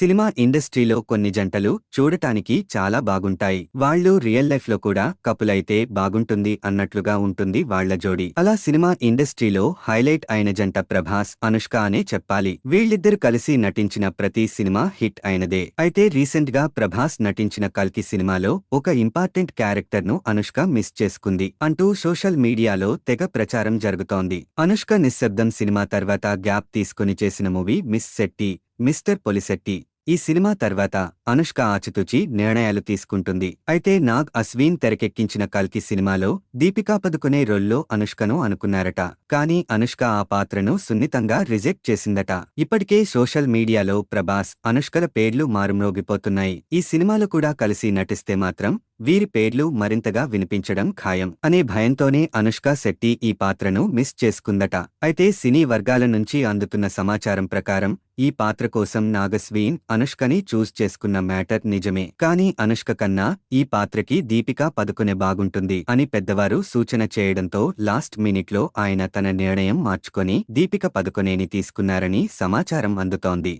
Cinema ఇండస్ట్రీలో కొన్ని జంటలు చూడటానికి చాలా బాగుంటాయి. వాళ్ళు రియల్ లైఫ్లో కూడా కపులైతే బాగుంటుంది అన్నట్లుగా ఉంటుంది వాళ్ళ జోడి. అలా సినిమా ఇండస్ట్రీలో హైలైట్ అయిన జంట ప్రభాస్ అనుష్క అనే చెప్పాలి. వీళ్ళిద్దరు కలిసి నటించిన ప్రతి సినిమా హిట్ అయినదే. అయితే రీసెంట్గా ప్రభాస్ నటించిన కల్కి సినిమాలో ఒక ఇంపార్టెంట్ క్యారెక్టర్ను అనుష్క మిస్ చేసుకుంది అంటూ సోషల్ మీడియాలో తెగ ప్రచారం జరుగుతోంది. అనుష్క నిశ్శబ్దం సినిమా తర్వాత గ్యాప్ తీసుకుని చేసిన movie miss Shetty mister Polishetty. ఈ సినిమా తర్వాత అనుష్క ఆచితూచి నిర్ణయాలు తీసుకుంటుంది. అయితే నాగ్ అశ్విన్ తెరకెక్కించిన కల్కి సినిమాలో దీపికా పదుకునే రోల్లో అనుష్కను అనుకున్నారట. కానీ అనుష్క ఆ పాత్రను సున్నితంగా రిజెక్ట్ చేసిందట. ఇప్పటికే సోషల్ మీడియాలో ప్రభాస్ అనుష్కల పేర్లు మారుమ్రోగిపోతున్నాయి. ఈ సినిమాలో కూడా కలిసి నటిస్తే మాత్రం వీరి పేర్లు మరింతగా వినిపించడం ఖాయం అనే భయంతోనే అనుష్క శెట్టి ఈ పాత్రను మిస్ చేసుకుందట. అయితే సినీ వర్గాల నుంచి అందుతున్న సమాచారం ప్రకారం ఈ పాత్ర కోసం నాగస్వీన్ అనుష్కని చూస్ చేసుకున్న మ్యాటర్ నిజమే. కానీ అనుష్క కన్నా ఈ పాత్రకి దీపికా పదుకునే బాగుంటుంది అని పెద్దవారు సూచన చేయడంతో లాస్ట్ మినిట్లో ఆయన తన నిర్ణయం మార్చుకొని దీపిక పదుకొనేని తీసుకున్నారని సమాచారం అందుతోంది.